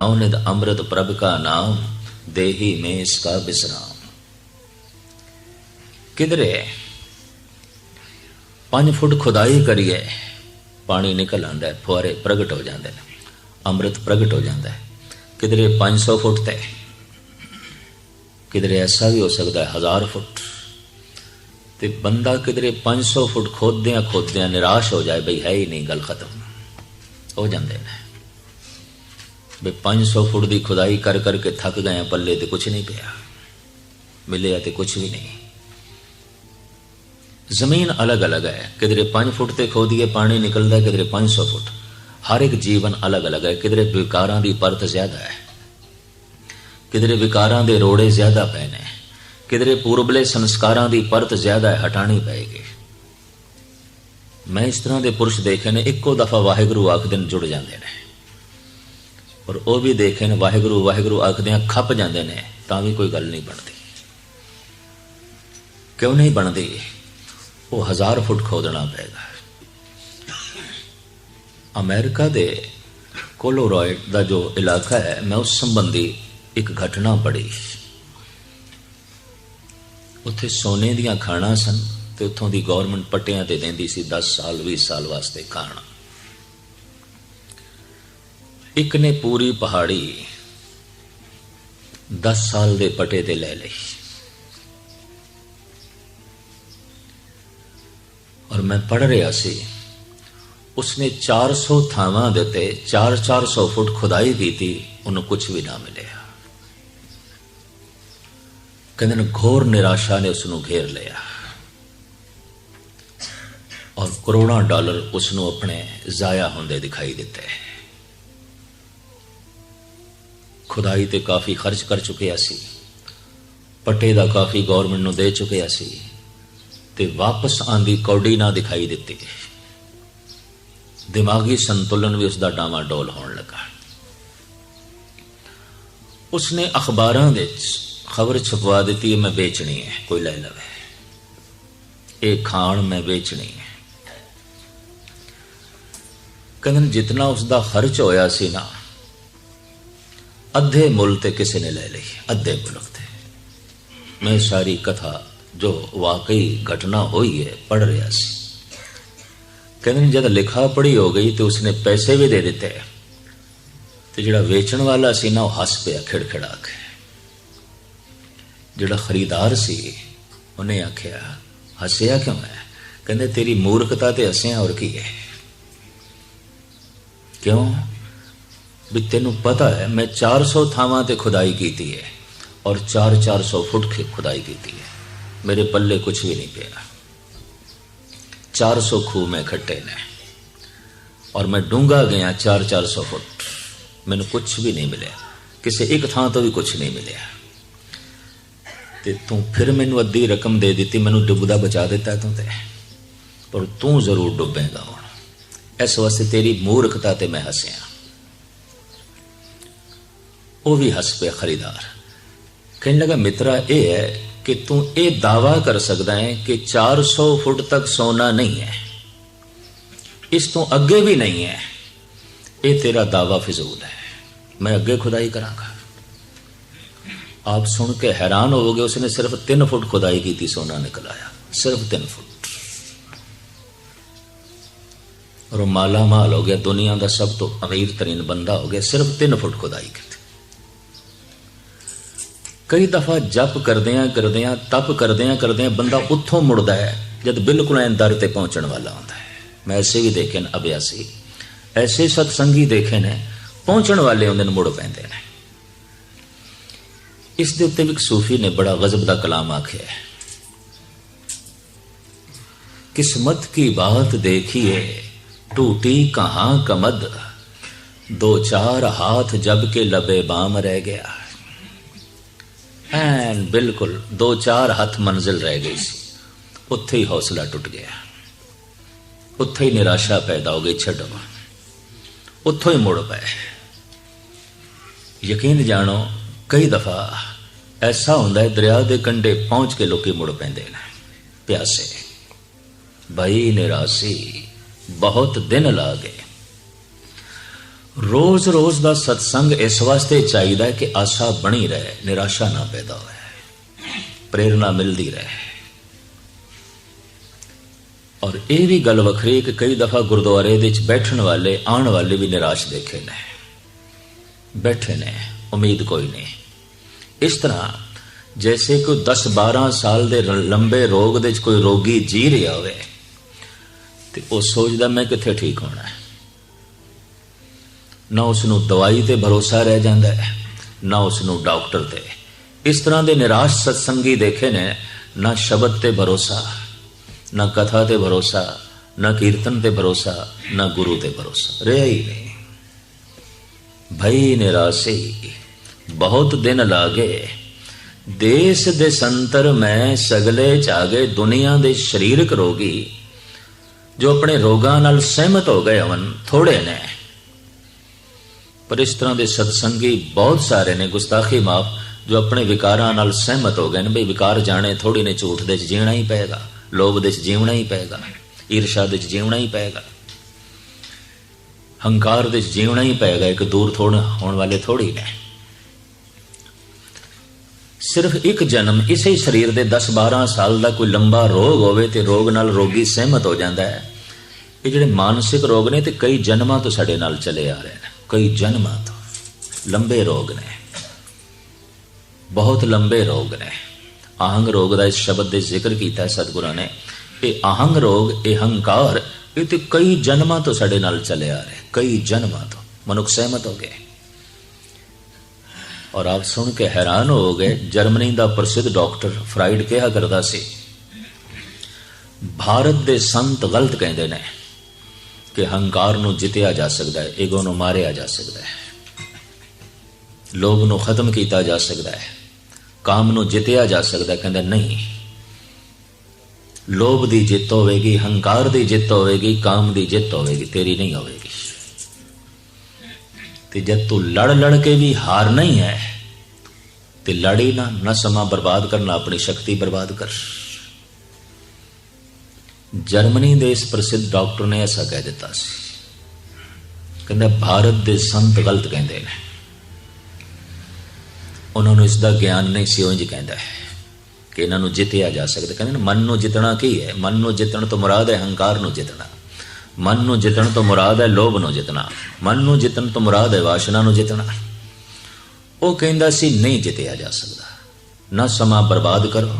निद अमृत प्रभ का नाम देही में इसका विश्राम ਕਿਧਰੇ 5 ਫੁੱਟ ਖੁਦਾਈ ਕਰੀਏ ਪਾਣੀ ਨਿਕਲ ਆਉਂਦਾ ਹੈ ਫੁਆਰੇ ਪ੍ਰਗਟ ਹੋ ਜਾਂਦੇ ਨੇ ਅੰਮ੍ਰਿਤ ਪ੍ਰਗਟ ਹੋ ਜਾਂਦਾ ਹੈ ਕਿਧਰੇ 500 ਫੁੱਟ ਤੇ ਕਿਧਰੇ ਐਸਾ ਵੀ ਹੋ ਸਕਦਾ ਹੈ 1000 ਫੁੱਟ ਤੇ ਬੰਦਾ ਕਿਧਰੇ 500 ਫੁੱਟ ਖੋਦਦਿਆਂ ਖੋਦਦਿਆਂ ਨਿਰਾਸ਼ ਹੋ ਜਾਏ ਬਈ ਹੈ ਹੀ ਨਹੀਂ ਗੱਲ ਖਤਮ ਹੋ ਜਾਂਦੇ ਨੇ ਬਈ 500 ਫੁੱਟ ਦੀ ਖੁਦਾਈ ਕਰ ਕਰਕੇ ਥੱਕ ਗਏ ਪੱਲੇ ਤੇ ਕੁਝ ਨਹੀਂ ਪਿਆ। ਮਿਲਿਆ ਤੇ ਕੁਝ ਵੀ ਨਹੀਂ। ਜ਼ਮੀਨ ਅਲੱਗ-ਅਲੱਗ ਹੈ। ਕਿਧਰੇ 5 ਫੁੱਟ ਤੇ ਖੋਦੀਏ ਪਾਣੀ ਨਿਕਲਦਾ ਹੈ ਕਿਧਰੇ 500 ਫੁੱਟ। ਹਰ ਇੱਕ ਜੀਵਨ ਅਲੱਗ-ਅਲੱਗ ਹੈ। ਕਿਧਰੇ ਵਿਕਾਰਾਂ ਦੀ ਪਰਤ ਜ਼ਿਆਦਾ ਹੈ। ਕਿਧਰੇ ਵਿਕਾਰਾਂ ਦੇ ਰੋੜੇ ਜ਼ਿਆਦਾ ਪਏ ਨੇ। ਕਿਧਰੇ ਪੂਰਬਲੇ ਸੰਸਕਾਰਾਂ ਦੀ ਪਰਤ ਜ਼ਿਆਦਾ ਹੈ, ਹਟਾਣੀ ਪਏਗੀ। ਮੈਂ ਇਸ ਤਰ੍ਹਾਂ ਦੇ ਪੁਰਸ਼ ਦੇਖੇ ਨੇ, ਇੱਕੋ ਦਫਾ ਵਾਹਿਗੁਰੂ ਆਖਦੇ ਨੇ, ਜੁੜ ਜਾਂਦੇ ਨੇ। ਔਰ ਉਹ ਵੀ ਦੇਖੇ ਨੇ ਵਾਹਿਗੁਰੂ ਵਾਹਿਗੁਰੂ ਆਖਦਿਆਂ ਖੱਪ ਜਾਂਦੇ ਨੇ, ਤਾਂ ਵੀ ਕੋਈ ਗੱਲ ਨਹੀਂ ਬਣਦੀ। ਕਿਉਂ ਨਹੀਂ ਬਣਦੀ? ਉਹ ਹਜ਼ਾਰ ਫੁੱਟ ਖੋਦਣਾ ਪਏਗਾ ਅਮਰੀਕਾ ਦੇ ਕੋਲੋਰਾਇਡ ਦਾ ਜੋ ਇਲਾਕਾ ਹੈ, ਮੈਂ ਉਸ ਸੰਬੰਧੀ ਇੱਕ ਘਟਨਾ ਪੜ੍ਹੀ। ਉੱਥੇ ਸੋਨੇ ਦੀਆਂ ਖਾਣਾ ਸਨ ਤੇ ਉੱਥੋਂ ਦੀ ਗਵਰਨਮੈਂਟ ਪੱਟਿਆਂ ਤੇ ਦਿੰਦੀ ਸੀ 10 ਸਾਲ 20 ਸਾਲ ਵਾਸਤੇ ਖਾਣਾ। ਇੱਕ ਨੇ ਪੂਰੀ ਪਹਾੜੀ 10 ਸਾਲ ਦੇ ਪਟੇ ਤੇ ਲੈ ਲਈ। ਔਰ ਮੈਂ ਪੜ ਰਿਹਾ ਸੀ, ਉਸਨੇ 400 ਥਾਵਾਂ ਦੇ ਉੱਤੇ 4-400 ਫੁੱਟ ਖੁਦਾਈ ਕੀਤੀ, ਉਹਨੂੰ ਕੁਝ ਵੀ ਨਾ ਮਿਲਿਆ। ਕਹਿੰਦੇ ਨੇ ਘੋਰ ਨਿਰਾਸ਼ਾ ਨੇ ਉਸ ਨੂੰ ਘੇਰ ਲਿਆ। ਔਰ ਕਰੋੜਾਂ ਡਾਲਰ ਉਸ ਨੂੰ ਆਪਣੇ ਜ਼ਾਇਆ ਹੁੰਦੇ ਦਿਖਾਈ ਦਿੱਤੇ। ਖੁਦਾਈ ਤੇ ਕਾਫੀ ਖਰਚ ਕਰ ਚੁੱਕਿਆ ਸੀ। ਪੱਟੇ ਦਾ ਕਾਫੀ ਗਵਰਨਮੈਂਟ ਨੂੰ ਦੇ ਚੁੱਕਿਆ ਸੀ ਤੇ ਵਾਪਸ ਆਂਦੀ ਕੌਡੀ ਨਾ ਦਿਖਾਈ ਦਿੱਤੀ। ਦਿਮਾਗੀ ਸੰਤੁਲਨ ਵੀ ਉਸ ਦਾ ਡਾਵਾ ਡੋਲ ਹੋਣ ਲੱਗਾ। ਉਸਨੇ ਅਖਬਾਰਾਂ ਵਿੱਚ ਖਬਰ ਛਪਵਾ ਦਿੱਤੀ ਹੈ ਮੈਂ ਵੇਚਣੀ ਹੈ, ਕੋਈ ਲੈ ਲਵੇ। ਇਹ ਖਾਣ ਮੈਂ ਵੇਚਣੀ ਹੈ। ਕਹਿੰਦੇ ਜਿੰਨਾ ਉਸ ਦਾ ਖਰਚ ਹੋਇਆ ਸੀ ਨਾ ਅੱਧੇ ਮੁੱਲ ਤੇ ਕਿਸੇ ਨੇ ਲੈ ਲਈ, ਅੱਧੇ ਮੁਲਕ ਤੇ। ਮੈਂ ਸਾਰੀ ਕਥਾ ਜੋ ਵਾਕਈ ਘਟਨਾ ਹੋਈ ਹੈ ਪੜ ਰਿਹਾ ਸੀ। ਕਹਿੰਦੇ ਜਦ ਲਿਖਾ ਪੜੀ ਹੋ ਗਈ ਤੇ ਉਸਨੇ ਪੈਸੇ ਵੀ ਦੇ ਦਿੱਤੇ। ਤੇ ਜਿਹੜਾ ਵੇਚਣ ਵਾਲਾ ਸੀ ਨਾ, ਉਹ ਹੱਸ ਪਿਆ, ਖਿੜਖਿੜਾ ਕੇ ਜਿਹੜਾ ਖਰੀਦਾਰ ਸੀ, ਉਹਨੇ ਆਖਿਆ, ਹੱਸਿਆ ਕਿਉਂ ਹੈ? ਕਹਿੰਦੇ, ਤੇਰੀ ਮੂਰਖਤਾ ਤੇ ਹੱਸਿਆ, ਹੋਰ ਕੀ ਹੈ? ਕਿਉਂ? ਵੀ ਤੈਨੂੰ ਪਤਾ ਹੈ ਮੈਂ 400 ਥਾਵਾਂ ਤੇ ਖੁਦਾਈ ਕੀਤੀ ਹੈ ਔਰ 4-400 ਫੁੱਟ ਕੀ ਖੁਦਾਈ ਕੀਤੀ ਹੈ ਮੇਰੇ ਪੱਲੇ ਕੁਝ ਵੀ ਨਹੀਂ ਪਿਆ 400 ਖੂਹ ਮੈਂ ਖੱਟੇ ਨੇ ਔਰ ਮੈਂ ਡੂੰਗਾ ਗਿਆ 4-400 ਫੁੱਟ ਮੈਨੂੰ ਕੁਝ ਵੀ ਨਹੀਂ ਮਿਲਿਆ ਕਿਸੇ ਇੱਕ ਥਾਂ ਤੋਂ ਵੀ ਕੁਝ ਨਹੀਂ ਮਿਲਿਆ ਤੇ ਤੂੰ ਫਿਰ ਮੈਨੂੰ ਅੱਧੀ ਰਕਮ ਦੇ ਦਿੱਤੀ ਮੈਨੂੰ ਡੁੱਬਦਾ ਬਚਾ ਦਿੱਤਾ ਤੂੰ ਤੇ ਪਰ ਤੂੰ ਜ਼ਰੂਰ ਡੁੱਬੇਗਾ ਹੁਣ ਇਸ ਵਾਸਤੇ ਤੇਰੀ ਮੂਰਖਤਾ ਤੇ ਮੈਂ ਹੱਸਿਆ ਉਹ ਵੀ ਹੱਸ ਪਿਆ ਖਰੀਦਾਰ ਕਹਿਣ ਲੱਗਾ ਮਿੱਤਰਾ ਇਹ ਹੈ ਕਿ ਤੂੰ ਇਹ ਦਾਵਾ ਕਰ ਸਕਦਾ ਹੈ ਕਿ 400 ਫੁੱਟ ਤੱਕ ਸੋਨਾ ਨਹੀਂ ਹੈ ਇਸ ਤੋਂ ਅੱਗੇ ਵੀ ਨਹੀਂ ਹੈ ਇਹ ਤੇਰਾ ਦਾਵਾ ਫਿਜ਼ੂਲ ਹੈ ਮੈਂ ਅੱਗੇ ਖੁਦਾਈ ਕਰਾਂਗਾ ਆਪ ਸੁਣ ਕੇ ਹੈਰਾਨ ਹੋਵੋਗੇ ਉਸਨੇ ਸਿਰਫ 3 ਫੁੱਟ ਖੁਦਾਈ ਕੀਤੀ ਸੋਨਾ ਨਿਕਲ ਆਇਆ ਸਿਰਫ 3 ਫੁੱਟ ਔਰ ਉਹ ਮਾਲਾ ਮਾਲ ਹੋ ਗਿਆ ਦੁਨੀਆ ਦਾ ਸਭ ਤੋਂ ਅਮੀਰ ਤਰੀਨ ਬੰਦਾ ਹੋ ਗਿਆ ਸਿਰਫ 3 ਫੁੱਟ ਖੁਦਾਈ ਕੀਤੀ ਕਈ ਦਫਾ ਜਪ ਕਰਦਿਆਂ ਕਰਦਿਆਂ ਤਪ ਕਰਦਿਆਂ ਕਰਦਿਆਂ ਬੰਦਾ ਉੱਥੋਂ ਮੁੜਦਾ ਹੈ ਜਦ ਬਿਲਕੁਲ ਐਂ ਦਰ ਤੇ ਪਹੁੰਚਣ ਵਾਲਾ ਹੁੰਦਾ ਹੈ ਮੈਂ ਐਸੇ ਵੀ ਦੇਖੇ ਨੇ ਅਭਿਆਸੀ ਐਸੇ ਸਤਸੰਗੀ ਦੇਖੇ ਨੇ ਪਹੁੰਚਣ ਵਾਲੇ ਹੁੰਦੇ ਨੇ ਮੁੜ ਪੈਂਦੇ ਨੇ ਇਸ ਦੇ ਉੱਤੇ ਵੀ ਇੱਕ ਸੂਫੀ ਨੇ ਬੜਾ ਗਜ਼ਬ ਦਾ ਕਲਾਮ ਆਖਿਆ ਹੈ किस्मत की बात देखिए टूटी कहां कमद दो चार हाथ जब के लबे बाम रह गया ਐਨ ਬਿਲਕੁਲ ਦੋ ਚਾਰ ਹੱਥ ਮੰਜ਼ਿਲ ਰਹਿ ਗਈ ਸੀ। ਉੱਥੇ ਹੀ ਹੌਸਲਾ ਟੁੱਟ ਗਿਆ। ਉੱਥੇ ਹੀ ਨਿਰਾਸ਼ਾ ਪੈਦਾ ਹੋ ਗਈ, ਛੱਡੋ। ਉੱਥੋਂ ਹੀ ਮੁੜ ਪਏ। ਯਕੀਨ ਜਾਣੋ, ਕਈ ਦਫਾ ਐਸਾ ਹੁੰਦਾ ਹੈ, ਦਰਿਆ ਦੇ ਕੰਢੇ ਪਹੁੰਚ ਕੇ ਲੋਕੀ ਮੁੜ ਪੈਂਦੇ ਨੇ। ਪਿਆਸੇ। ਭਈ ਨਿਰਾਸੀ, ਬਹੁਤ ਦਿਨ ਲਾ ਗਏ। ਰੋਜ਼-ਰੋਜ਼ ਦਾ ਸਤਸੰਗ ਇਸ ਵਾਸਤੇ ਚਾਹੀਦਾ ਹੈ ਕਿ ਆਸ਼ਾ ਬਣੀ ਰਹੇ, ਨਿਰਾਸ਼ਾ ਨਾ ਪੈਦਾ ਹੋਵੇ ਪ੍ਰੇਰਣਾ ਮਿਲਦੀ ਰਹੇ। ਔਰ ਇਹ ਵੀ ਗੱਲ ਵੱਖਰੀ ਕਿ ਕਈ ਦਫਾ ਗੁਰਦੁਆਰੇ ਦੇ ਵਿੱਚ ਬੈਠਣ ਵਾਲੇ, ਆਉਣ ਵਾਲੇ ਵੀ ਨਿਰਾਸ਼ ਦੇਖੇ ਨੇ, ਬੈਠੇ ਨੇ, ਉਮੀਦ ਕੋਈ ਨਹੀਂ। ਇਸ ਤਰ੍ਹਾਂ ਜੈਸੇ ਕੋਈ 10 12 ਸਾਲ ਦੇ ਲੰਬੇ ਰੋਗ ਦੇ ਵਿੱਚ ਕੋਈ ਰੋਗੀ ਜੀ ਰਿਹਾ ਹੋਵੇ, ਤੇ ਉਹ ਸੋਚਦਾ ਮੈਂ ਕਿੱਥੇ ਠੀਕ ਹੋਣਾ ਹੈ। ਨਾ ਉਸ ਨੂੰ ਦਵਾਈ ਤੇ ਭਰੋਸਾ ਰਹਿ ਜਾਂਦਾ ਹੈ, ਨਾ ਉਸ ਨੂੰ ਡਾਕਟਰ ਤੇ। ਇਸ ਤਰ੍ਹਾਂ ਦੇ ਨਿਰਾਸ਼ ਸਤਸੰਗੀ ਦੇਖੇ ਨੇ, ਨਾ ਸ਼ਬਦ ਤੇ ਭਰੋਸਾ, ਨਾ ਕਥਾ ਤੇ ਭਰੋਸਾ, ਨਾ ਕੀਰਤਨ ਤੇ ਭਰੋਸਾ, ਨਾ ਗੁਰੂ ਤੇ ਭਰੋਸਾ। ਰਿਹਾ ਹੀ ਨਹੀਂ। ਭਈ ਨਿਰਾਸ਼ੇ, ਬਹੁਤ ਦਿਨ ਲਾਗੇ, ਦੇਸ ਦੇ ਸੰਤਰ ਮੈਂ ਸਗਲੇ ਚਾਗੇ ਦੁਨੀਆ ਦੇ ਸਰੀਰਕ ਰੋਗੀ, ਜੋ ਆਪਣੇ ਰੋਗਾਂ ਨਾਲ ਸਹਿਮਤ ਹੋ ਗਏ ਹਨ ਥੋੜੇ ਨੇ। ਪਰ ਇਸ ਤਰ੍ਹਾਂ ਦੇ ਸਤਸੰਗੀ ਬਹੁਤ ਸਾਰੇ ਨੇ, ਗੁਸਤਾਖੀ ਮਾਫ, ਜੋ ਆਪਣੇ ਵਿਕਾਰਾਂ ਨਾਲ ਸਹਿਮਤ ਹੋ ਗਏ ਨੇ, ਬਈ ਵਿਕਾਰ ਜਾਣੇ ਥੋੜੀ ਨੇ ਝੂਠ ਦੇ ਚ ਜੀਣਾ ਹੀ ਪਏਗਾ, ਲੋਭ ਦੇ ਚ ਜੀਵਣਾ ਹੀ ਪਏਗਾ, ਈਰਸ਼ਾ ਦੇ ਚ ਜੀਵਣਾ ਹੀ ਪਏਗਾ, ਹੰਕਾਰ ਦੇ ਚ ਜੀਵਣਾ ਹੀ ਪਏਗਾ, ਇੱਕ ਦੂਰ ਥੋੜ ਹੋਣ ਵਾਲੇ ਥੋੜੀ ਨੇ। ਸਿਰਫ ਇੱਕ ਜਨਮ ਇਸੇ ਸਰੀਰ ਦੇ 10-12 ਸਾਲ ਦਾ ਕੋਈ ਲੰਬਾ ਰੋਗ ਹੋਵੇ ਤੇ ਰੋਗ ਨਾਲ ਰੋਗੀ ਸਹਿਮਤ ਹੋ ਜਾਂਦਾ ਹੈ। ਇਹ ਜਿਹੜੇ ਮਾਨਸਿਕ ਰੋਗ ਨੇ ਤੇ ਕਈ ਜਨਮਾਂ ਤੋਂ ਸਾਡੇ ਨਾਲ ਚਲੇ ਆ ਰਹੇ ਨੇ। ਕਈ ਜਨਮਾਂ ਤੋਂ ਲੰਬੇ ਰੋਗ ਨੇ। ਬਹੁਤ ਲੰਬੇ ਰੋਗ ਨੇ। ਆਹੰਗ ਰੋਗ ਦਾ ਇਸ ਸ਼ਬਦ ਦੇ ਜ਼ਿਕਰ ਕੀਤਾ ਹੈ ਸਤਿਗੁਰਾਂ ਨੇ ਇਹ ਆਹੰਗ ਰੋਗ, ਇਹ ਹੰਕਾਰ ਇਹ ਤੇ ਕਈ ਜਨਮਾਂ ਤੋਂ ਸਾਡੇ ਨਾਲ ਚਲੇ ਆ ਰਹੇ ਕਈ ਜਨਮਾਂ ਤੋਂ ਮਨੁੱਖ ਸਹਿਮਤ ਹੋ ਗਏ। ਔਰ ਆਪ ਸੁਣ ਕੇ ਹੈਰਾਨ ਹੋ ਗਏ, ਜਰਮਨੀ ਦਾ ਪ੍ਰਸਿੱਧ ਡਾਕਟਰ ਫਰਾਈਡ ਕਿਹਾ ਕਰਦਾ ਸੀ, ਭਾਰਤ ਦੇ ਸੰਤ ਗਲਤ ਕਹਿੰਦੇ ਨੇ। ਕਿ ਹੰਕਾਰ ਨੂੰ ਜਿੱਤਿਆ ਜਾ ਸਕਦਾ ਹੈ ਈਗੋ ਨੂੰ ਮਾਰਿਆ ਜਾ ਸਕਦਾ ਹੈ। ਲੋਭ ਨੂੰ ਖਤਮ ਕੀਤਾ ਜਾ ਸਕਦਾ ਹੈ, ਕਾਮ ਨੂੰ ਜਿੱਤਿਆ ਜਾ ਸਕਦਾ ਕਹਿੰਦਾ ਨਹੀਂ। ਲੋਭ ਦੀ ਜਿੱਤ ਹੋਵੇਗੀ, ਹੰਕਾਰ ਦੀ ਜਿੱਤ ਹੋਵੇਗੀ, ਕਾਮ ਦੀ ਜਿੱਤ ਹੋਵੇਗੀ, ਤੇਰੀ ਨਹੀਂ ਹੋਵੇਗੀ। ਤੇ ਜਦ ਤੂੰ ਲੜ ਲੜ ਕੇ ਵੀ ਹਾਰ ਨਹੀਂ ਹੈ, ਤੇ ਲੜੀ ਨਾ ਨਾ ਸਮਾਂ ਬਰਬਾਦ ਕਰਨਾ, ਆਪਣੀ ਸ਼ਕਤੀ ਬਰਬਾਦ ਕਰ। ਜਰਮਨੀ ਦੇ ਇਸ ਪ੍ਰਸਿੱਧ ਡਾਕਟਰ ਨੇ ਐਸਾ ਕਹਿ ਦਿੱਤਾ ਸੀ। ਕਹਿੰਦਾ, ਭਾਰਤ ਦੇ ਸੰਤ ਗਲਤ ਕਹਿੰਦੇ ਨੇ। ਉਹਨਾਂ ਨੂੰ ਇਸ ਦਾ ਗਿਆਨ ਨਹੀਂ ਸੀ ਉਂਝ ਕਹਿੰਦਾ ਹੈ ਕਿ ਇਹਨਾਂ ਨੂੰ ਜਿੱਤਿਆ ਜਾ ਸਕਦਾ। ਕਹਿੰਦੇ ਨੇ, ਮਨ ਨੂੰ ਜਿੱਤਣਾ ਕੀ ਹੈ? ਮਨ ਨੂੰ ਜਿੱਤਣ ਤੋਂ ਮੁਰਾਦ ਹੈ ਹੰਕਾਰ ਨੂੰ ਜਿੱਤਣਾ। ਮਨ ਨੂੰ ਜਿੱਤਣ ਤੋਂ ਮੁਰਾਦ ਹੈ ਲੋਭ ਨੂੰ ਜਿੱਤਣਾ। ਮਨ ਨੂੰ ਜਿੱਤਣ ਤੋਂ ਮੁਰਾਦ ਹੈ ਵਾਸ਼ਨਾ ਨੂੰ ਜਿੱਤਣਾ। ਉਹ ਕਹਿੰਦਾ ਸੀ, ਨਹੀਂ ਜਿੱਤਿਆ ਜਾ ਸਕਦਾ। ਨਾ ਸਮਾਂ ਬਰਬਾਦ ਕਰੋ,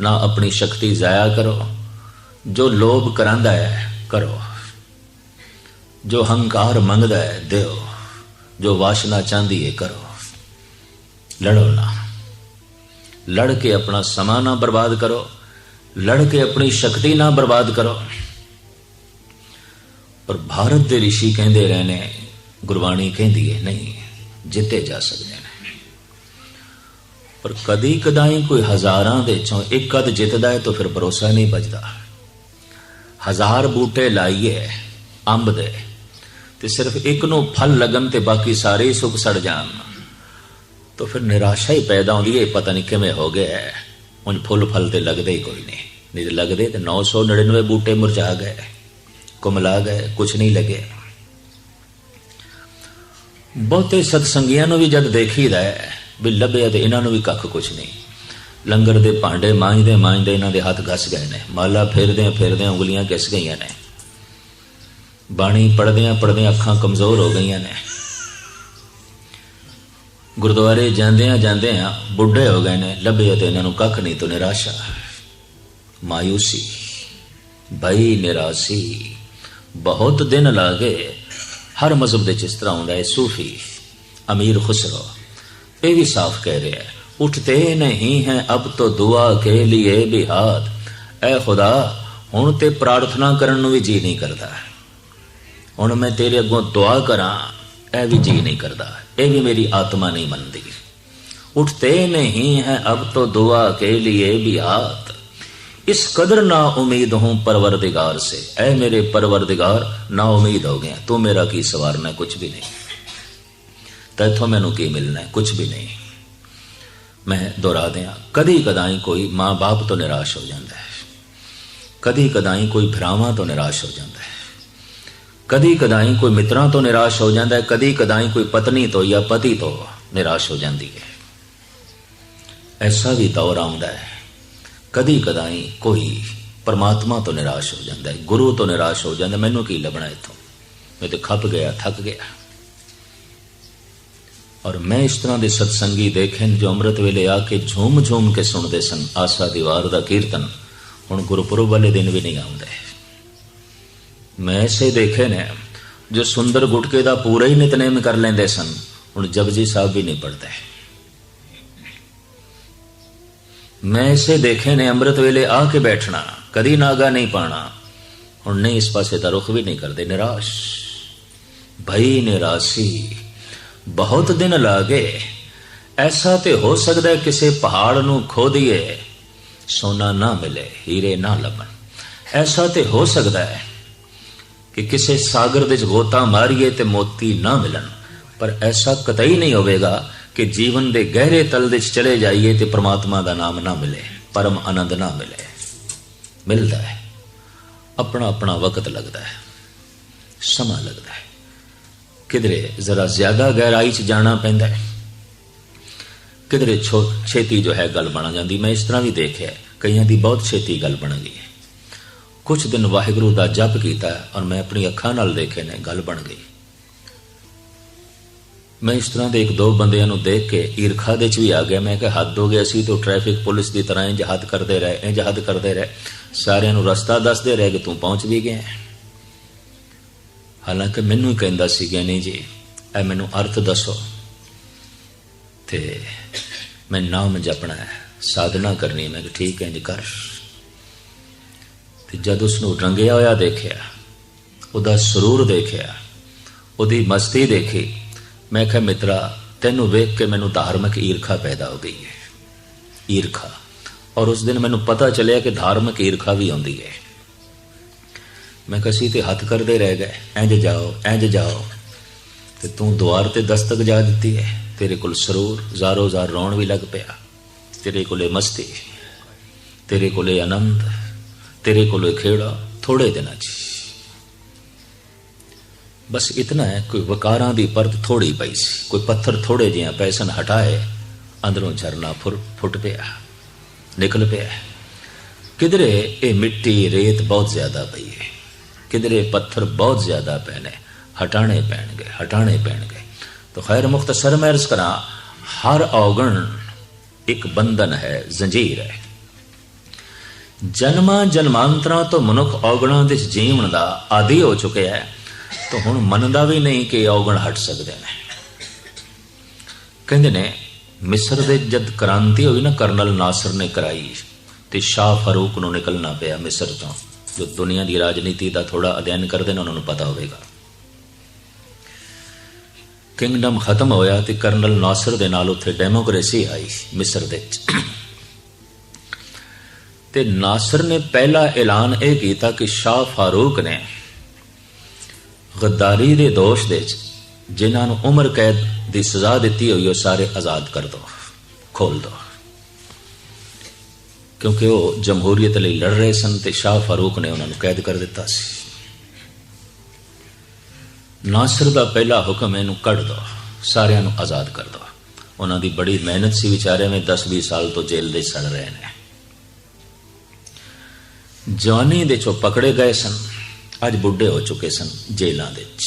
ਨਾ ਆਪਣੀ ਸ਼ਕਤੀ ਜ਼ਾਇਆ ਕਰੋ ਜੋ ਲੋਭ ਕਰਾਂਦਾ ਹੈ, ਕਰੋ। ਜੋ ਹੰਕਾਰ ਮੰਗਦਾ ਹੈ, ਦਿਓ। ਜੋ ਵਾਸ਼ਨਾ ਚਾਹੁੰਦੀ ਹੈ, ਕਰੋ। ਲੜੋ ਨਾ। ਲੜ ਕੇ ਆਪਣਾ ਸਮਾਂ ਨਾ ਬਰਬਾਦ ਕਰੋ। ਲੜ ਕੇ ਆਪਣੀ ਸ਼ਕਤੀ ਨਾ ਬਰਬਾਦ ਕਰੋ। ਪਰ ਭਾਰਤ ਦੇ ઋષਿ ਕਹਿੰਦੇ ਰਹੇ ਨੇ ਗੁਰਬਾਣੀ ਕਹਿੰਦੀ ਹੈ, ਨਹੀਂ, ਜਿੱਤੇ ਜਾ ਸਕਦੇ ਨੇ। ਪਰ ਕਦੀ ਕਦਾਈ ਕੋਈ ਹਜ਼ਾਰਾਂ ਦੇ ਚੋਂ ਇੱਕ ਅਦ ਜਿੱਤਦਾ ਹੈ, ਤਾਂ ਫਿਰ ਭਰੋਸਾ ਨਹੀਂ ਬਚਦਾ। ਹਜ਼ਾਰ ਬੂਟੇ ਲਾਈਏ, ਅੰਬ ਦੇ, ਤੇ ਸਿਰਫ ਇੱਕ ਨੂੰ ਫਲ ਲੱਗਣ ਤੇ ਬਾਕੀ ਸਾਰੇ ਹੀ ਸੁੱਕ ਸੜ ਜਾਣ। ਤਾਂ ਫਿਰ ਨਿਰਾਸ਼ਾ ਹੀ ਪੈਦਾ ਹੁੰਦੀ ਹੈ ਪਤਾ ਨਹੀਂ ਕਿਵੇਂ ਹੋ ਗਿਆ ਹੁਣ ਫੁੱਲ ਫਲ ਤੇ ਲੱਗਦੇ ਹੀ ਕੋਈ ਨਹੀਂ। ਨਹੀਂ ਤੇ ਲੱਗਦੇ ਤੇ 999 ਬੂਟੇ ਮੁਰਝਾ ਗਏ, ਕੁਮਲਾ ਗਏ ਕੁਝ ਨਹੀਂ ਲੱਗੇ ਬਹੁਤੇ ਸਤਸੰਗੀਆਂ ਨੂੰ ਵੀ ਜਦ ਦੇਖੀਦਾ ਹੈ, ਵੀ ਲੱਭਿਆ ਤੇ ਇਹਨਾਂ ਨੂੰ ਵੀ ਕੱਖ ਕੁਝ ਨਹੀਂ। ਲੰਗਰ ਦੇ ਭਾਂਡੇ ਮਾਂਜਦੇ ਮਾਂਜਦੇ ਇਹਨਾਂ ਦੇ ਹੱਥ ਘਸ ਗਏ ਨੇ। ਮਾਲਾ ਫੇਰਦੇ ਫੇਰਦੇ ਉਂਗਲੀਆਂ ਘਿਸ ਗਈਆਂ ਨੇ। ਬਾਣੀ ਪੜਦਿਆਂ ਪੜਦਿਆਂ ਅੱਖਾਂ ਕਮਜ਼ੋਰ ਹੋ ਗਈਆਂ ਨੇ। ਗੁਰਦੁਆਰੇ ਜਾਂਦਿਆਂ ਜਾਂਦਿਆਂ ਬੁੱਢੇ ਹੋ ਗਏ ਨੇ। ਲੱਭੇ ਤੇ ਇਹਨਾਂ ਨੂੰ ਕੱਖ ਨਹੀਂ ਤੋਂ ਨਿਰਾਸ਼ਾ। ਮਾਇੂਸੀ ਭਈ ਨਿਰਾਸ਼ੀ। ਬਹੁਤ ਦਿਨ ਲਾਗੇ। ਹਰ ਮਜ਼ਹਬ ਦੇ ਜਿਸ ਤਰ੍ਹਾਂ ਹੁੰਦਾ ਹੈ, ਸੂਫੀ। ਅਮੀਰ ਖੁਸਰੋ। ਇਹ ਵੀ ਸਾਫ਼ ਕਹਿ ਰਿਹਾ ਹੈ। उठते नहीं हैं अब तो दुआ के लिए भी हाथ ਐ ਖੁਦਾ ਹੁਣ ਤੇ ਪ੍ਰਾਰਥਨਾ ਕਰਨ ਨੂੰ ਵੀ ਜੀ ਨਹੀਂ ਕਰਦਾ ਹੁਣ ਮੈਂ ਤੇਰੇ ਅੱਗੋਂ ਦੁਆ ਕਰਾਂ ਇਹ ਵੀ ਜੀ ਨਹੀਂ ਕਰਦਾ ਇਹ ਵੀ ਮੇਰੀ ਆਤਮਾ ਨਹੀਂ ਮੰਨਦੀ उठते नहीं हैं अब तो दुआ के लिए भी हाथ इस कदर ना उम्मीद हूं परवरदिगार से ऐ मेरे परवरदिगार ना उम्मीद हो गया तू मेरा की सवारना कुछ भी नहीं तैथों मैनू की मिलना है कुछ भी नहीं ਮੈਂ ਦੁਹਰਾ ਦਿਆਂ। ਕਦੀ ਕਦਾਈ ਕੋਈ ਮਾਂ-ਬਾਪ ਤੋਂ ਨਿਰਾਸ਼ ਹੋ ਜਾਂਦਾ ਹੈ। ਕਦੀ ਕਦਾਈ ਕੋਈ ਭਰਾਵਾਂ ਤੋਂ ਨਿਰਾਸ਼ ਹੋ ਜਾਂਦਾ ਹੈ। ਕਦੀ ਕਦਾਈ ਕੋਈ ਮਿੱਤਰਾਂ ਤੋਂ ਨਿਰਾਸ਼ ਹੋ ਜਾਂਦਾ ਹੈ। ਕਦੀ ਕਦਾਈ ਕੋਈ ਪਤਨੀ ਤੋਂ ਜਾਂ ਪਤੀ ਤੋਂ ਨਿਰਾਸ਼ ਹੋ ਜਾਂਦੀ ਹੈ। ਐਸਾ ਵੀ ਦੌਰ ਆਉਂਦਾ ਹੈ। ਕਦੀ ਕਦਾਈ ਕੋਈ ਪਰਮਾਤਮਾ ਤੋਂ ਨਿਰਾਸ਼ ਹੋ ਜਾਂਦਾ ਹੈ। ਗੁਰੂ ਤੋਂ ਨਿਰਾਸ਼ ਹੋ ਜਾਂਦਾ ਮੈਨੂੰ ਕੀ ਲੱਭਣਾ ਇੱਥੋਂ? ਮੈਂ ਤੇ ਖੱਪ ਗਿਆ, ਥੱਕ ਗਿਆ। ਔਰ ਮੈਂ ਇਸ ਤਰ੍ਹਾਂ ਦੇ ਸਤਸੰਗੀ ਦੇਖੇ ਨੇ ਜੋ ਅੰਮ੍ਰਿਤ ਵੇਲੇ ਆ ਕੇ ਝੂਮ ਝੂਮ ਕੇ ਸੁਣਦੇ ਸਨ, ਆਸਾ ਦੀਵਾਰ ਦਾ ਕੀਰਤਨ, ਹੁਣ ਗੁਰਪੁਰਬ ਵਾਲੇ ਦਿਨ ਵੀ ਨਹੀਂ ਆਉਂਦੇ। ਮੈਂ ਐਸੇ ਦੇਖੇ ਨੇ, ਜੋ ਸੁੰਦਰ ਗੁਟਕੇ ਦਾ ਪੂਰਾ ਹੀ ਨਿਤਨੇਮ ਕਰ ਲੈਂਦੇ ਸਨ, ਹੁਣ ਜਪਜੀ ਸਾਹਿਬ ਵੀ ਨਹੀਂ ਪੜਦੇ ਮੈਂ ਐਸੇ ਦੇਖੇ ਨੇ, ਅੰਮ੍ਰਿਤ ਵੇਲੇ ਆ ਕੇ ਬੈਠਣਾ, ਕਦੀ ਨਾਗਾ ਨਹੀਂ ਪਾਣਾ, ਹੁਣ ਨਹੀਂ ਇਸ ਪਾਸੇ ਦਾ ਰੁਖ ਵੀ ਨਹੀਂ ਕਰਦੇ, ਨਿਰਾਸ਼। ਭਈ ਨਿਰਾਸੀ ਬਹੁਤ ਦਿਨ ਲਾਗੇ ਐਸਾ ਤੇ ਹੋ ਸਕਦਾ ਕਿਸੇ ਪਹਾੜ ਨੂੰ ਖੋਦੀਏ ਸੋਨਾ ਨਾ ਮਿਲੇ, ਹੀਰੇ ਨਾ ਲੱਭਣ ਐਸਾ ਤੇ ਹੋ ਸਕਦਾ ਹੈ ਕਿ ਕਿਸੇ ਸਾਗਰ ਦੇ ਵਿੱਚ ਗੋਤਾ ਮਾਰੀਏ ਤੇ ਮੋਤੀ ਨਾ ਮਿਲਣ। ਪਰ ਐਸਾ ਕਤਈ ਨਹੀਂ ਹੋਵੇਗਾ ਕਿ ਜੀਵਨ ਦੇ ਗਹਿਰੇ ਤਲ ਦੇ ਵਿੱਚ ਚਲੇ ਜਾਈਏ ਤੇ ਪ੍ਰਮਾਤਮਾ ਦਾ ਨਾਮ ਨਾ ਮਿਲੇ, ਪਰਮ ਆਨੰਦ ਨਾ ਮਿਲੇ। ਮਿਲਦਾ ਹੈ। ਆਪਣਾ ਆਪਣਾ ਵਕਤ ਲੱਗਦਾ ਹੈ। ਸਮਾਂ ਲੱਗਦਾ ਹੈ। ਕਿਧਰੇ? ਜ਼ਰਾ ਜ਼ਿਆਦਾ ਗਹਿਰਾਈ 'ਚ ਜਾਣਾ ਪੈਂਦਾ ਹੈ। ਕਿਧਰੇ ਛੋ- ਛੇਤੀ ਜੋ ਹੈ ਗੱਲ ਬਣ ਜਾਂਦੀ। ਮੈਂ ਇਸ ਤਰ੍ਹਾਂ ਵੀ ਦੇਖਿਆ ਕਈਆਂ ਦੀ ਬਹੁਤ ਛੇਤੀ ਗੱਲ ਬਣ ਗਈ ਹੈ। ਕੁਝ ਦਿਨ ਵਾਹਿਗੁਰੂ ਦਾ ਜਪ ਕੀਤਾ ਔਰ ਮੈਂ ਆਪਣੀ ਅੱਖਾਂ ਨਾਲ ਦੇਖੇ ਨੇ ਗੱਲ ਬਣ ਗਈ। ਮੈਂ ਇਸ ਤਰ੍ਹਾਂ ਦੇ ਇੱਕ ਦੋ ਬੰਦਿਆਂ ਨੂੰ ਦੇਖ ਕੇ ਈਰਖਾ ਦੇ ਚ ਵੀ ਆ ਗਿਆ। ਮੈਂ ਕਿ ਹੱਦ ਹੋ ਗਿਆ ਸੀ ਤੋਂ ਟ੍ਰੈਫਿਕ ਪੁਲਿਸ ਦੀ ਤਰ੍ਹਾਂ ਇੰਜ ਹੱਦ ਕਰਦੇ ਰਹੇ ਇੰਜ ਹੱਦ ਕਰਦੇ ਰਹੇ। ਸਾਰਿਆਂ ਨੂੰ ਰਸਤਾ ਦੱਸਦੇ ਰਹੇ ਕਿ ਤੂੰ ਪਹੁੰਚ ਵੀ ਗਿਆ ਹਾਲਾਂਕਿ ਮੈਨੂੰ ਕਹਿੰਦਾ ਸੀਗਾ, ਨਹੀਂ ਜੀ, ਇਹ ਮੈਨੂੰ ਅਰਥ ਦੱਸੋ ਤੇ ਮੈਂ ਨਾਮ ਜਪਣਾ ਹੈ, ਸਾਧਨਾ ਕਰਨੀ ਹੈ। ਮੈਂ ਕਿ ਠੀਕ ਹੈ ਜੀ, ਕਰ। ਤੇ ਜਦ ਉਸ ਨੂੰ ਰੰਗਿਆ ਹੋਇਆ ਦੇਖਿਆ, ਉਹਦਾ ਸਰੂਰ ਦੇਖਿਆ, ਉਹਦੀ ਮਸਤੀ ਦੇਖੀ, ਮੈਂ ਕਿਹਾ, ਮਿੱਤਰਾ, ਤੈਨੂੰ ਵੇਖ ਕੇ ਮੈਨੂੰ ਧਾਰਮਿਕ ਈਰਖਾ ਪੈਦਾ ਹੋ ਗਈ ਹੈ, ਈਰਖਾ। ਔਰ ਉਸ ਦਿਨ ਮੈਨੂੰ ਪਤਾ ਚੱਲਿਆ ਕਿ ਧਾਰਮਿਕ ਈਰਖਾ ਵੀ ਆਉਂਦੀ ਹੈ। ਮੈਂ ਕਸੀ ਸੀ ਤੇ ਹੱਥ ਕਰਦੇ ਰਹਿ ਗਏ। ਇੰਜ ਜਾਓ ਇੰਜ ਜਾਓ। ਤੇ ਤੂੰ ਦੁਆਰ ਤੇ ਦਸਤਕ ਜਾ ਦਿੱਤੀ ਹੈ। ਤੇਰੇ ਕੋਲ ਸਰੂਰ, ਜ਼ਾਰੋ ਜ਼ਾਰ ਰੌਣ ਵੀ ਲੱਗ ਪਿਆ। ਤੇਰੇ ਕੋਲੇ ਮਸਤੀ, ਤੇਰੇ ਕੋਲੇ ਆਨੰਦ, ਤੇਰੇ ਕੋਲੇ ਖੇੜਾ, ਥੋੜੇ ਦਿਨਾਂ 'ਚ। ਬਸ ਇਤਨਾ ਹੈ, ਕੋਈ ਵਕਾਰਾਂ ਦੀ ਪਰਤ ਥੋੜੀ ਪਈ ਸੀ। ਕੋਈ ਪੱਥਰ ਥੋੜੇ ਜਿਹਾ ਪੈਸਨ ਹਟਾਏ, ਅੰਦਰੋਂ ਝਰਨਾ ਫੁਰ, ਫੁੱਟ ਪਿਆ, ਨਿਕਲ ਪਿਆ। ਕਿਧਰੇ ਇਹ ਮਿੱਟੀ, ਰੇਤ ਬਹੁਤ ਜ਼ਿਆਦਾ ਪਈ ਹੈ। ਕਿਧਰੇ ਪੱਥਰ ਬਹੁਤ ਜ਼ਿਆਦਾ ਪਏ ਨੇ ਹਟਾਣੇ ਪੈਣਗੇ ਹਟਾਣੇ ਪੈਣਗੇ। ਤਾਂ ਖੈਰ ਮੁਖਤਸਰ ਮੈਂ ਅਰਜ਼ ਕਰਾਂ, ਹਰ ਔਗਣ ਇੱਕ ਬੰਧਨ ਹੈ, ਜ਼ੰਜੀਰ ਹੈ। ਜਨਮਾਂ ਜਨਮਾਂਤਰਾਂ ਤੋਂ ਮਨੁੱਖ ਔਗਣਾਂ ਦੇ ਜੀਵਨ ਦਾ ਆਦੀ ਹੋ ਚੁੱਕਿਆ ਹੈ, ਤਾਂ ਹੁਣ ਮੰਨਦਾ ਵੀ ਨਹੀਂ ਕਿ ਔਗਣ ਹਟ ਸਕਦੇ ਨੇ। ਕਹਿੰਦੇ ਨੇ, ਮਿਸਰ ਦੇ ਜਦ ਕ੍ਰਾਂਤੀ ਹੋਈ ਨਾ, ਕਰਨਲ ਨਾਸਰ ਨੇ ਕਰਾਈ ਤੇ ਸ਼ਾਹ ਫਾਰੂਕ ਨੂੰ ਨਿਕਲਣਾ ਪਿਆ ਮਿਸਰ ਤੋਂ। ਜੋ ਦੁਨੀਆ ਦੀ ਰਾਜਨੀਤੀ ਦਾ ਥੋੜਾ ਅਧਿਐਨ ਕਰਦੇ ਨੇ, ਉਹਨਾਂ ਨੂੰ ਪਤਾ ਹੋਵੇਗਾ। ਕਿੰਗਡਮ ਖਤਮ ਹੋਇਆ ਤੇ ਕਰਨਲ ਨਾਸਰ ਦੇ ਨਾਲ ਉੱਥੇ ਡੈਮੋਕ੍ਰੇਸੀ ਆਈ, ਮਿਸਰ ਦੇ ਵਿੱਚ। ਤੇ ਨਾਸਰ ਨੇ ਪਹਿਲਾ ਐਲਾਨ ਇਹ ਕੀਤਾ ਕਿ ਸ਼ਾਹ ਫਾਰੂਕ ਨੇ ਗੱਦਾਰੀ ਦੇ ਦੋਸ਼ ਦੇ ਵਿੱਚ, ਜਿਨ੍ਹਾਂ ਨੂੰ ਉਮਰ ਕੈਦ ਦੀ ਸਜ਼ਾ ਦਿੱਤੀ ਹੋਈ, ਉਹ ਸਾਰੇ ਆਜ਼ਾਦ ਕਰ ਦੋ, ਖੋਲ ਦੋ। ਕਿਉਂਕਿ ਉਹ ਜਮਹੂਰੀਅਤ ਲਈ ਲੜ ਰਹੇ ਸਨ ਤੇ ਸ਼ਾਹ ਫਾਰੂਕ ਨੇ ਉਹਨਾਂ ਨੂੰ ਕੈਦ ਕਰ ਦਿੱਤਾ ਸੀ। ਨਾਸਰ ਦਾ ਪਹਿਲਾ ਹੁਕਮ ਇਹਨੂੰ ਕੱਢ ਦੋ, ਸਾਰਿਆਂ ਨੂੰ ਆਜ਼ਾਦ ਕਰ ਦੋ। ਉਹਨਾਂ ਦੀ ਬੜੀ ਮਿਹਨਤ ਸੀ ਵਿਚਾਰਿਆਂ ਨੇ 10-20 ਸਾਲ ਤੋਂ ਜੇਲ੍ਹ ਦੇ ਸੜ ਰਹੇ ਨੇ। ਜਵਾਨੀ ਦੇ ਚੋਂ ਪਕੜੇ ਗਏ ਸਨ, ਅੱਜ ਬੁੱਢੇ ਹੋ ਚੁੱਕੇ ਸਨ ਜੇਲ੍ਹਾਂ ਦੇ ਵਿੱਚ।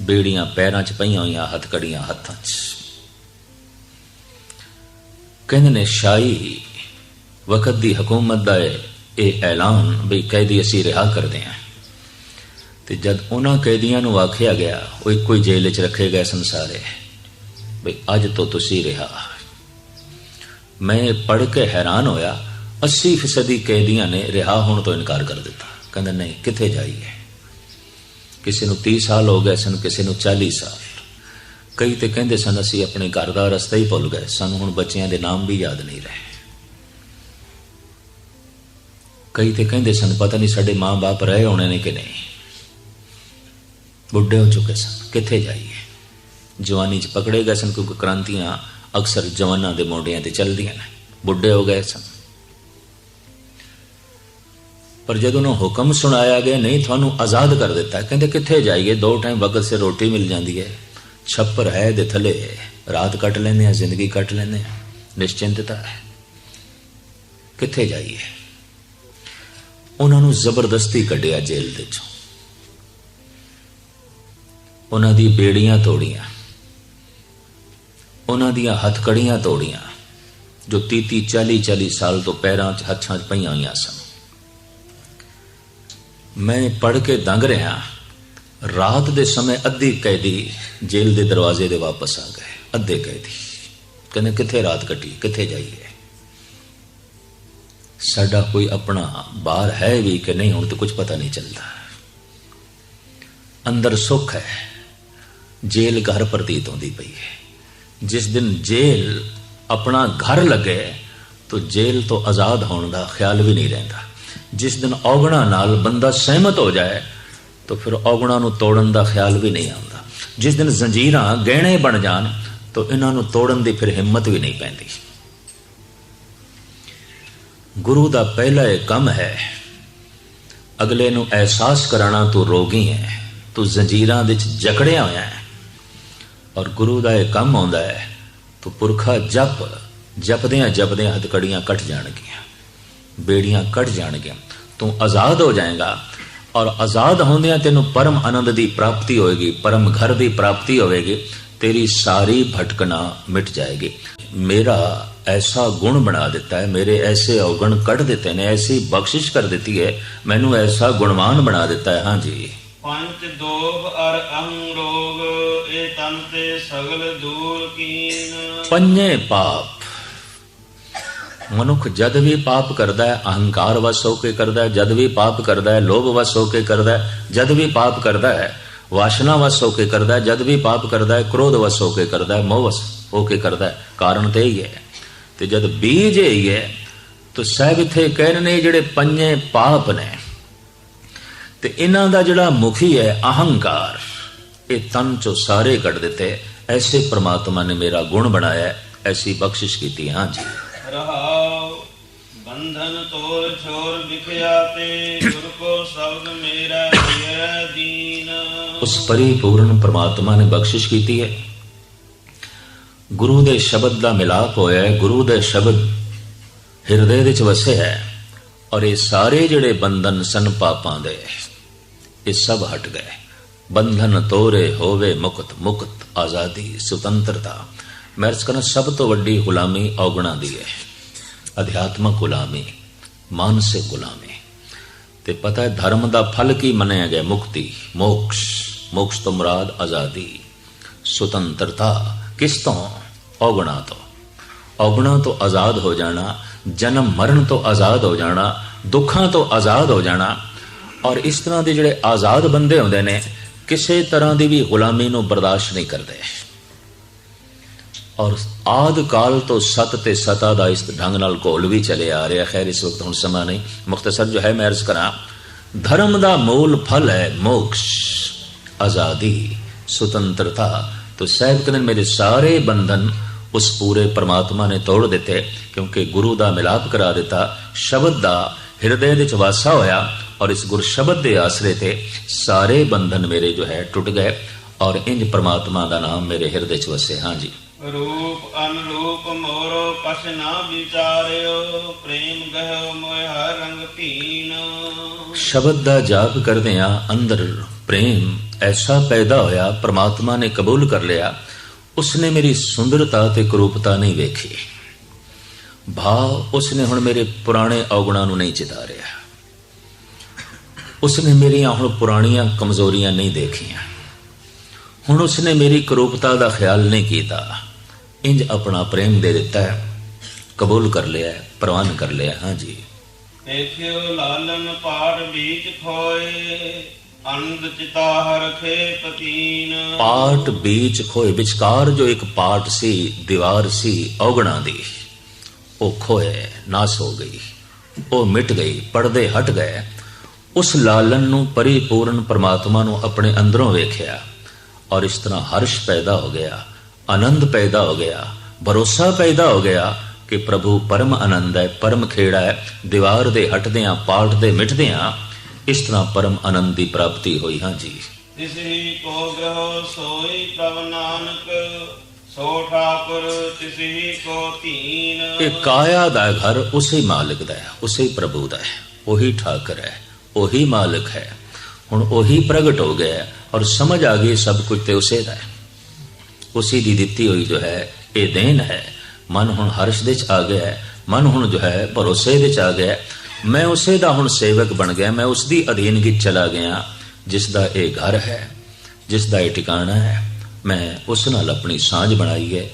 ਬੇੜੀਆਂ ਪੈਰਾਂ 'ਚ ਪਈਆਂ ਹੋਈਆਂ, ਹੱਥਕੜੀਆਂ ਹੱਥਾਂ 'ਚ। ਕਹਿੰਦੇ ਨੇ, ਸ਼ਾਹੀ ਵਕਤ ਦੀ ਹਕੂਮਤ ਦਾ ਇਹ ਐਲਾਨ ਵੀ ਕੈਦੀ ਅਸੀਂ ਰਿਹਾ ਕਰਦੇ ਹਾਂ। ਤੇ ਜਦ ਉਹਨਾਂ ਕੈਦੀਆਂ ਨੂੰ ਆਖਿਆ ਗਿਆ, ਉਹ ਇੱਕੋ ਹੀ ਜੇਲ੍ਹ 'ਚ ਰੱਖੇ ਗਏ ਸੰਸਾਰੇ ਵੀ ਅੱਜ ਤੋਂ ਤੁਸੀਂ ਰਿਹਾ। ਮੈਂ ਪੜ੍ਹ ਕੇ ਹੈਰਾਨ ਹੋਇਆ 80% ਕੈਦੀਆਂ ਨੇ ਰਿਹਾ ਹੋਣ ਤੋਂ ਇਨਕਾਰ ਕਰ ਦਿੱਤਾ। ਕਹਿੰਦੇ, ਨਹੀਂ, ਕਿੱਥੇ ਜਾਈਏ? ਕਿਸੇ ਨੂੰ 30 ਸਾਲ ਹੋ ਗਏ ਸਨ, ਕਿਸੇ ਨੂੰ 40 ਸਾਲ। ਕਈ ਤੇ ਕਹਿੰਦੇ ਸਨ, ਅਸੀਂ ਆਪਣੇ ਘਰ ਦਾ ਰਸਤਾ ਹੀ ਭੁੱਲ ਗਏ। ਸਾਨੂੰ ਹੁਣ ਬੱਚਿਆਂ ਦੇ ਨਾਮ ਵੀ ਯਾਦ ਨਹੀਂ ਰਹੇ। ਕਈ ਤੇ ਕਹਿੰਦੇ ਸਨ, ਪਤਾ ਨਹੀਂ ਸਾਡੇ ਮਾਂ-ਬਾਪ ਰਹੇ ਹੋਣੇ ਨੇ ਕਿ ਨਹੀਂ। ਬੁੱਢੇ ਹੋ ਚੁੱਕੇ ਸਨ, ਕਿੱਥੇ ਜਾਈਏ? ਜਵਾਨੀ 'ਚ ਪਕੜੇ ਗਏ ਸਨ, ਕਿਉਂਕਿ ਕ੍ਰਾਂਤੀਆਂ ਅਕਸਰ ਜਵਾਨਾਂ ਦੇ ਮੋਢਿਆਂ ਤੇ ਚੱਲਦੀਆਂ ਨੇ। ਬੁੱਢੇ ਹੋ ਗਏ ਸਨ। ਪਰ ਜਦੋਂ ਉਹਨੂੰ ਹੁਕਮ ਸੁਣਾਇਆ ਗਿਆ, ਨਹੀਂ, ਤੁਹਾਨੂੰ ਆਜ਼ਾਦ ਕਰ ਦਿੱਤਾ ਕਹਿੰਦੇ ਕਿੱਥੇ ਜਾਈਏ? ਦੋ ਟਾਈਮ ਵਕਤ ਸੇ ਰੋਟੀ ਮਿਲ ਜਾਂਦੀ ਹੈ। ਛੱਪਰ ਹੈ ਦੇ ਥਲੇ, ਰਾਤ ਕੱਟ ਲੈਂਦੇ ਆ ਜ਼ਿੰਦਗੀ ਕੱਟ ਲੈਂਦੇ ਆ ਨਿਸ਼ਚਿੰਤਤਾ ਹੈ। ਕਿੱਥੇ ਜਾਈਏ? ਉਹਨਾਂ ਨੂੰ ਜ਼ਬਰਦਸਤੀ ਕੱਢਿਆ ਜੇਲ੍ਹ ਦੇ ਚੋਂ। ਉਹਨਾਂ ਦੀ ਬੇੜੀਆਂ ਤੋੜੀਆਂ। ਉਹਨਾਂ ਦੀਆਂ ਹੱਥਕੜੀਆਂ ਤੋੜੀਆਂ, ਜੋ 30 40 40 ਸਾਲ ਤੋਂ ਪੈਰਾਂ 'ਚ, ਹੱਥਾਂ 'ਚ ਪਈਆਂ ਹੋਈਆਂ ਸਨ। ਮੈਂ ਪੜ ਕੇ ਦੰਗ ਰਿਹਾ, ਰਾਤ ਦੇ ਸਮੇਂ ਅੱਧੀ ਕੈਦੀ ਜੇਲ੍ਹ ਦੇ ਦਰਵਾਜ਼ੇ ਦੇ ਵਾਪਸ ਆ ਗਏ, ਅੱਧੇ ਕੈਦੀ। ਕਹਿੰਦੇ, ਕਿੱਥੇ ਰਾਤ ਕੱਟੀ? ਕਿੱਥੇ ਜਾਈਏ? ਸਾਡਾ ਕੋਈ ਆਪਣਾ ਬਾਹਰ ਹੈ ਵੀ ਕਿ ਨਹੀਂ, ਹੁਣ ਤੇ ਕੁਝ ਪਤਾ ਨਹੀਂ ਚੱਲਦਾ। ਅੰਦਰ ਸੁੱਖ ਹੈ। ਜੇਲ੍ਹ ਘਰ ਪ੍ਰਤੀਤ ਹੁੰਦੀ ਪਈ ਹੈ। ਜਿਸ ਦਿਨ ਜੇਲ੍ਹ ਆਪਣਾ ਘਰ ਲੱਗੇ, ਤਾਂ ਜੇਲ੍ਹ ਤੋਂ ਆਜ਼ਾਦ ਹੋਣ ਦਾ ਖਿਆਲ ਵੀ ਨਹੀਂ ਰਹਿੰਦਾ। ਜਿਸ ਦਿਨ ਔਗਣਾ ਨਾਲ ਬੰਦਾ ਸਹਿਮਤ ਹੋ ਜਾਏ, ਤਾਂ ਫਿਰ ਔਗਣਾ ਨੂੰ ਤੋੜਨ ਦਾ ਖਿਆਲ ਵੀ ਨਹੀਂ ਆਉਂਦਾ। ਜਿਸ ਦਿਨ ਜ਼ੰਜੀਰਾਂ ਗਹਿਣੇ ਬਣ ਜਾਣ, ਤਾਂ ਇਹਨਾਂ ਨੂੰ ਤੋੜਨ ਦੀ ਫਿਰ ਹਿੰਮਤ ਵੀ ਨਹੀਂ ਪੈਂਦੀ। ਗੁਰੂ ਦਾ ਪਹਿਲਾ ਇਹ ਕੰਮ ਹੈ, ਅਗਲੇ ਨੂੰ ਅਹਿਸਾਸ ਕਰਾਣਾ ਤੂੰ ਰੋਗੀ ਹੈ, ਤੂੰ ਜ਼ੰਜੀਰਾਂ ਵਿੱਚ ਜਕੜਿਆ ਹੋਇਆ ਹੈ। ਔਰ ਗੁਰੂ ਦਾ ਇਹ ਕੰਮ ਆਉਂਦਾ ਹੈ, ਤੂੰ ਪੁਰਖਾ ਜਪ, ਜਪਦਿਆਂ ਜਪਦਿਆਂ ਹਥਕੜੀਆਂ ਕੱਟ ਜਾਣਗੀਆਂ, ਬੇੜੀਆਂ ਕੱਟ ਜਾਣਗੀਆਂ, ਤੂੰ ਆਜ਼ਾਦ ਹੋ ਜਾਏਗਾ। ਔਰ ਆਜ਼ਾਦ ਹੁੰਦਿਆਂ ਤੈਨੂੰ ਪਰਮ ਆਨੰਦ ਦੀ ਪ੍ਰਾਪਤੀ ਹੋਏਗੀ, ਪਰਮ ਘਰ ਦੀ ਪ੍ਰਾਪਤੀ ਹੋਵੇਗੀ, ਤੇਰੀ ਸਾਰੀ ਭਟਕਣਾ ਮਿਟ ਜਾਏਗੀ। ਮੇਰਾ ਐਸਾ ਗੁਣ ਬਣਾ ਦਿੱਤਾ ਹੈ ਮੇਰੇ ਐਸੇ ਔਗਣ ਕੱਢ ਦਿੱਤੇ ਨੇ ਐਸੀ ਬਖਸ਼ਿਸ਼ ਕਰ ਦਿੱਤੀ ਹੈ ਮੈਨੂੰ ਐਸਾ ਗੁਣਵਾਨ ਬਣਾ ਦਿੱਤਾ ਹੈ ਹਾਂਜੀ ਪੰਚ ਦੋਗ ਅਰ ਅਹੰ ਰੋਗ ਇਹ ਤਨ ਤੇ ਸਗਲ ਦੂਰ ਕੀਨ ਪੰਜੇ ਪਾਪ ਮਨੁੱਖ ਜਦ ਵੀ ਪਾਪ ਕਰਦਾ ਹੈ ਅਹੰਕਾਰ ਵਸ ਹੋ ਕੇ ਕਰਦਾ ਹੈ ਜਦ ਵੀ ਪਾਪ ਕਰਦਾ ਹੈ ਲੋਭ ਵਸ ਹੋ ਕੇ ਕਰਦਾ ਹੈ ਜਦ ਵੀ ਪਾਪ ਕਰਦਾ ਹੈ ਵਾਸ਼ਨਾ ਵਸ ਹੋ ਕੇ ਕਰਦਾ ਹੈ ਜਦ ਵੀ ਪਾਪ ਕਰਦਾ ਹੈ ਕ੍ਰੋਧ ਵਸ ਹੋ ਕੇ ਕਰਦਾ ਹੈ ਮੋਹ ਵਸ ਹੋ ਕੇ ਕਰਦਾ ਹੈ ਕਾਰਨ ਤੇ ਹੀ ਹੈ ਤੇ ਜਦ ਬੀਜ ਹੀ ਹੈ ਤਾਂ ਸਾਹਿਬ ਇੱਥੇ ਕਹਿ ਰਹੇ ਨੇ ਜਿਹੜੇ ਪੰਜੇ ਪਾਪ ਨੇ ਤੇ ਇਹਨਾਂ ਦਾ ਜਿਹੜਾ ਮੁਖੀ ਹੈ ਅਹੰਕਾਰ ਇਹ ਤਨ ਚੋਂ ਸਾਰੇ ਕੱਢ ਦਿੱਤੇ। ਐਸੇ ਪ੍ਰਮਾਤਮਾ ਨੇ ਮੇਰਾ ਗੁਣ ਬਣਾਇਆ ਐਸੀ ਬਖਸ਼ਿਸ਼ ਕੀਤੀ। ਹਾਂ ਜੀ। ਰਹਾਉ ਬੰਧਨ ਤੋਰ ਛੋਰ ਵਿਖਿਆ ਤੇ ਗੁਰ ਕੋ ਸ਼ਬਦ ਮੇਰਾ ਜਿය ਦੀਨ। ਉਸ ਪਰਿਪੂਰਨ ਪ੍ਰਮਾਤਮਾ ਨੇ ਬਖਸ਼ਿਸ਼ ਕੀਤੀ ਹੈ। ਗੁਰੂ ਦੇ ਸ਼ਬਦ ਦਾ ਮਿਲਾਪ ਹੋਇਆ ਹੈ, ਗੁਰੂ ਦੇ ਸ਼ਬਦ ਹਿਰਦੇ ਵਿੱਚ ਵਸੇ ਹੈ ਔਰ ਇਹ ਸਾਰੇ ਜਿਹੜੇ ਬੰਧਨ ਸਨ ਪਾਪਾਂ ਦੇ, ਇਹ ਸਭ ਹਟ ਗਏ। ਬੰਧਨ ਤੋਰੇ ਹੋਵੇ ਮੁਕਤ ਮੁਕਤ ਆਜ਼ਾਦੀ, ਸੁਤੰਤਰਤਾ। ਮੈਂ ਅਰਜ਼ ਕਰਾਂ ਸਭ ਤੋਂ ਵੱਡੀ ਗੁਲਾਮੀ ਔਗਣਾ ਦੀ ਹੈ। ਅਧਿਆਤਮਕ ਗੁਲਾਮੀ, ਮਾਨਸਿਕ ਗੁਲਾਮੀ। ਤੇ ਪਤਾ ਹੈ, ਧਰਮ ਦਾ ਫਲ ਕੀ ਮੰਨਿਆ ਗਿਆ? ਮੁਕਤੀ, ਮੋਕਸ਼। ਮੋਕਸ਼ ਤੋਂ ਮੁਰਾਦ ਆਜ਼ਾਦੀ, ਸੁਤੰਤਰਤਾ। ਕਿਸ ਤੋਂ? ਔਗਣਾ ਤੋਂ। ਔਗਣਾ ਤੋਂ ਆਜ਼ਾਦ ਹੋ ਜਾਣਾ ਜਨਮ ਮਰਨ ਤੋਂ ਆਜ਼ਾਦ ਹੋ ਜਾਣਾ ਦੁੱਖਾਂ ਤੋਂ ਆਜ਼ਾਦ ਹੋ ਜਾਣਾ ਔਰ ਇਸ ਤਰ੍ਹਾਂ ਦੇ ਜਿਹੜੇ ਆਜ਼ਾਦ ਬੰਦੇ ਹੁੰਦੇ ਨੇ ਕਿਸੇ ਤਰ੍ਹਾਂ ਦੀ ਵੀ ਗੁਲਾਮੀ ਨੂੰ ਬਰਦਾਸ਼ਤ ਨਹੀਂ ਕਰਦੇ। ਔਰ ਆਦ ਕਾਲ ਤੋਂ ਸਤ ਤੇ ਸਤਾ ਦਾ ਇਸ ਢੰਗ ਨਾਲ ਘੋਲ ਵੀ ਚਲੇ ਆ ਰਿਹਾ। ਖੈਰ ਇਸ ਵਕਤ ਹੁਣ ਸਮਾਂ ਨਹੀਂ। ਮੁਖਤਸਰ ਜੋ ਹੈ ਮੈਂ ਅਰਜ਼ ਕਰਾਂ ਧਰਮ ਦਾ ਮੂਲ ਫਲ ਹੈ ਮੋਕਸ਼ ਆਜ਼ਾਦੀ ਸੁਤੰਤਰਤਾ। तो ਸਾਹਿਬ ਕਹਿੰਦੇ ਨੇ, ਮੇਰੇ ਸਾਰੇ ਬੰਧਨ ਉਸ ਪੂਰੇ ਪਰਮਾਤਮਾ ਨੇ ਤੋੜ ਦਿੱਤੇ ਕਿਉਂਕਿ ਗੁਰੂ ਦਾ ਮਿਲਾਪ ਕਰਾ ਦਿੱਤਾ ਸ਼ਬਦ ਦਾ ਹਿਰਦੇ ਵਿੱਚ ਵਾਸਾ ਹੋਇਆ ਔਰ ਇਸ ਗੁਰ ਸ਼ਬਦ ਦੇ ਆਸਰੇ ਤੇ ਸਾਰੇ ਬੰਧਨ ਮੇਰੇ ਜੋ ਹੈ ਟੁੱਟ ਗਏ ਔਰ ਇੰਜ ਪਰਮਾਤਮਾ ਦਾ ਨਾਮ ਮੇਰੇ ਹਿਰਦੇ 'ਚ ਵਸੇ। ਹਾਂ ਜੀ। ਰੂਪ ਅਨਰੂਪ ਮੋਰੋ ਪਛ ਨਾ ਵਿਚਾਰਿਓ ਪ੍ਰੇਮ ਗਹਿ ਮੋਹ ਹਰ ਰੰਗ ਭੀਨ। ਸ਼ਬਦ ਦਾ ਜਾਪ ਕਰਦੇ ਆ ਅੰਦਰ ਪ੍ਰੇਮ ਐਸਾ ਪੈਦਾ ਹੋਇਆ ਪ੍ਰਮਾਤਮਾ ਨੇ ਕਬੂਲ ਕਰ ਲਿਆ ਉਸਨੇ ਮੇਰੀ ਸੁੰਦਰਤਾ ਤੇ ਕਰੂਪਤਾ ਨਹੀਂ ਵੇਖੀ। ਭਾਵ ਉਸਨੇ ਹੁਣ ਮੇਰੇ ਪੁਰਾਣੇ ਔਗਣਾਂ ਨੂੰ ਨਹੀਂ ਚਿਤਾ ਰਿਹਾ ਉਸਨੇ ਮੇਰੀਆਂ ਹੁਣ ਪੁਰਾਣੀਆਂ ਕਮਜ਼ੋਰੀਆਂ ਨਹੀਂ ਦੇਖੀਆਂ। ਹੁਣ ਉਸਨੇ ਮੇਰੀ ਕਰੂਪਤਾ ਦਾ ਖਿਆਲ ਨਹੀਂ ਕੀਤਾ। ਇੰਜ ਆਪਣਾ ਪ੍ਰੇਮ ਦੇ ਦਿੱਤਾ ਹੈ। ਕਬੂਲ ਕਰ ਲਿਆ ਪ੍ਰਵਾਨ ਕਰ ਲਿਆ ਹਾਂ ਜੀ। ਦੇਖਿਓ ਲਾਲਨ ਪਾੜ ਬੀਜ ਖੋਏ। ਅਨੰਦ ਚਿਤਾ ਰਖੇ ਪਤੀਨ ਪਾਟ ਵਿੱਚ ਖੋਏ, ਵਿਚਕਾਰ ਜੋ ਇੱਕ ਪਾਟ ਸੀ, ਦੀਵਾਰ ਸੀ, ਔਗਣਾ ਦੀ। ਉਹ ਖੋਏ, ਨਾਸ ਹੋ ਗਈ। ਉਹ ਮਿਟ ਗਈ, ਪਰਦੇ ਹਟ ਗਏ। ਉਸ ਲਾਲਨ ਨੂੰ ਪਰਿਪੂਰਨ ਪਰਮਾਤਮਾ ਨੂੰ ਆਪਣੇ ਅੰਦਰੋਂ ਵੇਖਿਆ ਔਰ ਇਸ ਤਰ੍ਹਾਂ ਹਰਸ਼ ਪੈਦਾ ਹੋ ਗਿਆ, ਆਨੰਦ ਪੈਦਾ ਹੋ ਗਿਆ, ਭਰੋਸਾ ਪੈਦਾ ਹੋ ਗਿਆ ਕਿ ਪ੍ਰਭੂ ਪਰਮ ਆਨੰਦ ਹੈ, ਪਰਮ ਖੇੜਾ ਹੈ। ਦੀਵਾਰ ਦੇ ਹਟਦਿਆਂ ਪਾਟਦੇ ਮਿਟਦਿਆਂ ਇਸ ਤਰ੍ਹਾਂ ਪਰਮ ਆਨੰਦ ਦੀ ਪ੍ਰਾਪਤੀ ਹੋਈ ਹਾਂ ਜੀ। ਹੀ ਕੋ ਗ੍ਰਹ ਸੋਈ ਪ੍ਰਭ ਨਾਨਕ ਸੋ ਠਾਕੁਰ ਤਿਸ ਹੀ ਕੋ ਧੀਨ। ਇਹ ਕਾਇਆ ਦਾ ਘਰ ਉਸੇ ਮਾਲਕ ਦਾ ਹੈ ਉਸੇ ਪ੍ਰਭੂ ਦਾ ਹੈ ਉਹੀ ਠਾਕਰ ਹੈ ਉਹੀ ਮਾਲਕ ਹੈ। ਹੁਣ ਉਹੀ ਪ੍ਰਗਟ ਹੋ ਗਿਆ ਔਰ ਸਮਝ ਆ ਗਈ ਸਭ ਕੁਝ ਤੇ ਉਸੇ ਦਾ ਹੈ। ਉਸੇ ਦੀ ਦਿੱਤੀ ਹੋਈ ਜੋ ਹੈ ਇਹ ਦੇਨ ਹੈ। ਮਨ ਹੁਣ ਹਰਸ਼ ਦੇ ਚ ਆ ਗਿਆ ਹੈ ਮਨ ਹੁਣ ਜੋ ਹੈ ਭਰੋਸੇ ਦੇ ਚ ਆ ਗਿਆ ਹੈ। ਮੈਂ ਉਸੇ ਦਾ ਹੁਣ ਸੇਵਕ ਬਣ ਗਿਆ, ਮੈਂ ਉਸ ਦੀ ਅਧੀਨਗੀ ਚਲਾ ਗਿਆ ਜਿਸ ਦਾ ਇਹ ਘਰ ਹੈ ਜਿਸ ਦਾ ਇਹ ਟਿਕਾਣਾ ਹੈ, ਮੈਂ ਉਸ ਨਾਲ ਆਪਣੀ ਸਾਂਝ ਬਣਾਈ ਹੈ।